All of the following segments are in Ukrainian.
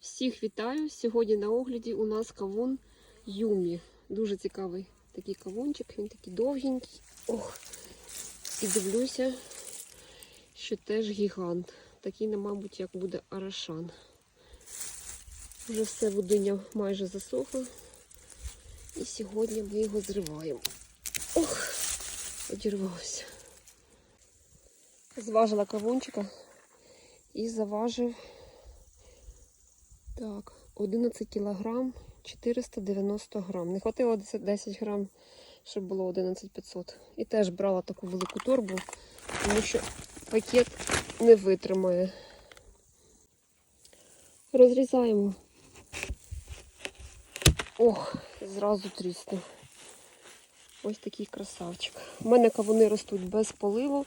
Всіх вітаю! Сьогодні на огляді у нас кавун Юмі. Дуже цікавий такий кавунчик, він такий довгенький. Ох. І дивлюся, що теж гігант. Такий, мабуть, як буде арашан. Вже все водиня майже засохло. І сьогодні ми його зриваємо. Ох, одірвався. Зважила кавунчика і заважив так, 11 кілограм 490 грам. Не хватило 10 10 грам, щоб було 11500. І теж брала таку велику торбу, тому що пакет не витримає. Розрізаємо. Ох, зразу тріснув. Ось такий красавчик. У мене кавуни ростуть без поливу.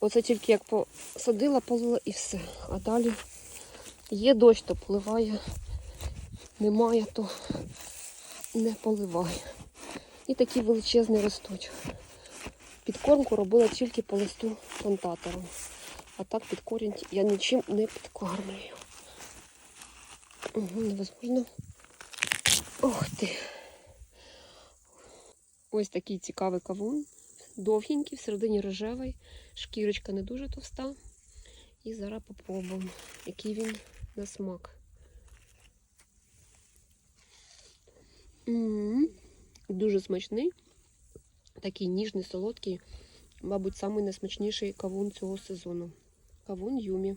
Оце тільки як посадила, полила і все. А далі є дощ, то поливає. Немає, то не поливає. І такі величезні ростуть. Підкормку робила тільки по листу плантатором. А так під корінь я нічим не підкормлюю. Угу, невозможно. Ох ти. Ось такий цікавий кавун. Довгенький, всередині рожевий, шкірочка не дуже товста. І зараз попробуємо, який він на смак. М, Дуже смачний, такий ніжний, солодкий, мабуть, самий найсмачніший кавун цього сезону. Кавун Юмі.